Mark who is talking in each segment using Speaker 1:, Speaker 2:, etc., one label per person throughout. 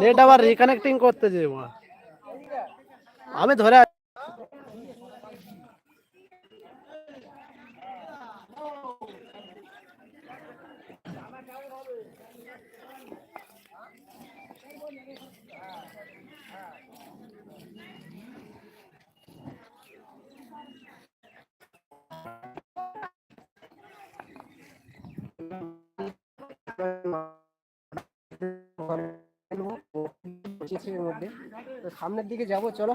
Speaker 1: Net আবার reconnecting করতে যে মা আমি ধরে আছি।
Speaker 2: পঁচিশের মধ্যে। তো সামনের দিকে যাব, চলো।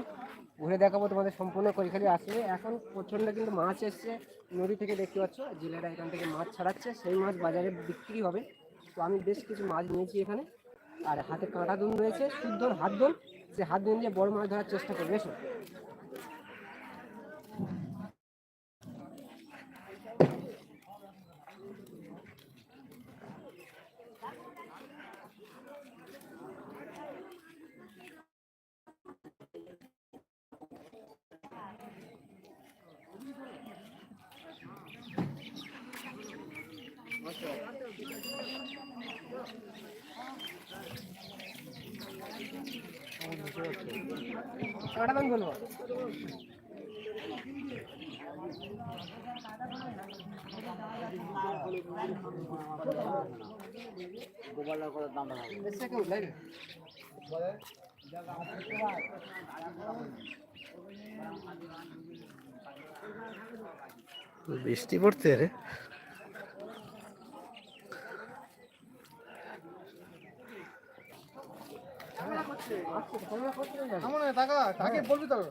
Speaker 2: ঘুরে দেখাবো তোমাদের সম্পূর্ণ কৈখালি আসবে এখন প্রচণ্ড কিন্তু মাছ এসছে। নদী থেকে দেখতে পাচ্ছ, জেলেরা এখান থেকে মাছ ছাড়াচ্ছে। সেই মাছ বাজারে বিক্রি হবে। তো আমি বেশ কিছু মাছ নিয়েছি এখানে। আর হাতে কাঁটা দুন রয়েছে, শুদ্ধ হাত দুন সে হাত দুন দিয়ে বড় মাছ ধরার চেষ্টা করবে, এসো। কাঁটা দুন বলব এসছে কেউ লাইভে?
Speaker 1: বৃষ্টি পড়ছে রে।
Speaker 2: তাকে বলবি যাব,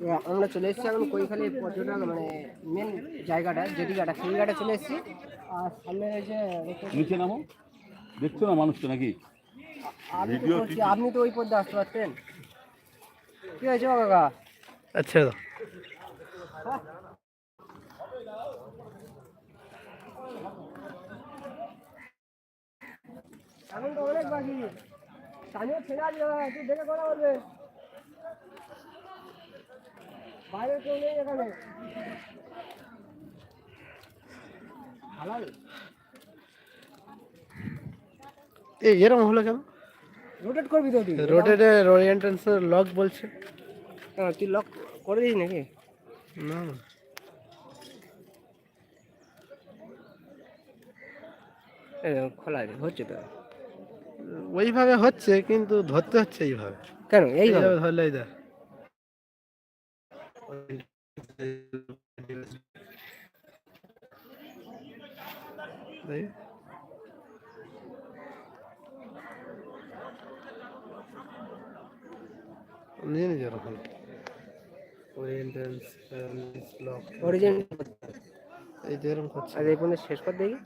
Speaker 2: তো আমরা চলে এসেছি এখন কৈখালি পর্যটন মানে মেন জায়গাটা জেটিঘাটা সেই ঘাটে চলে এসেছি। আর সামনে রয়েছে
Speaker 3: নিচে নামো। দেখছ না মানুষটা নাকি?
Speaker 2: আমি তো বলছি, আপনি তো ওই পথে আসতে পারতেন। কি হয়েছে ও কাকা?
Speaker 1: আচ্ছা
Speaker 2: এখন তো অনেক বাকি। স্থানীয় ছেলে একটু দেখে কথা বলবে। বাইরে কেউ নেই এখানে। হালাল
Speaker 1: এই এরকম হলো কেন?
Speaker 2: রোটেট করবি তো তুই?
Speaker 1: ওরিয়েন্টেন্স লক বলছে।
Speaker 2: কেন, তুই লক করে দিস নাকি?
Speaker 1: না।
Speaker 2: খোলা হচ্ছে তো।
Speaker 1: ওইভাবে হচ্ছে কিন্তু ধরতে হচ্ছে এইভাবে।
Speaker 2: কেন? এইভাবে
Speaker 1: এইভাবে ধরলে এই দেখ। নিজে নিজে ওরকম ওরিয়েন্টেন্স ব্লক
Speaker 2: অরিজিন
Speaker 1: এই যে এরকম করছে
Speaker 2: আর এই পর্যন্ত শেষ কর দেখি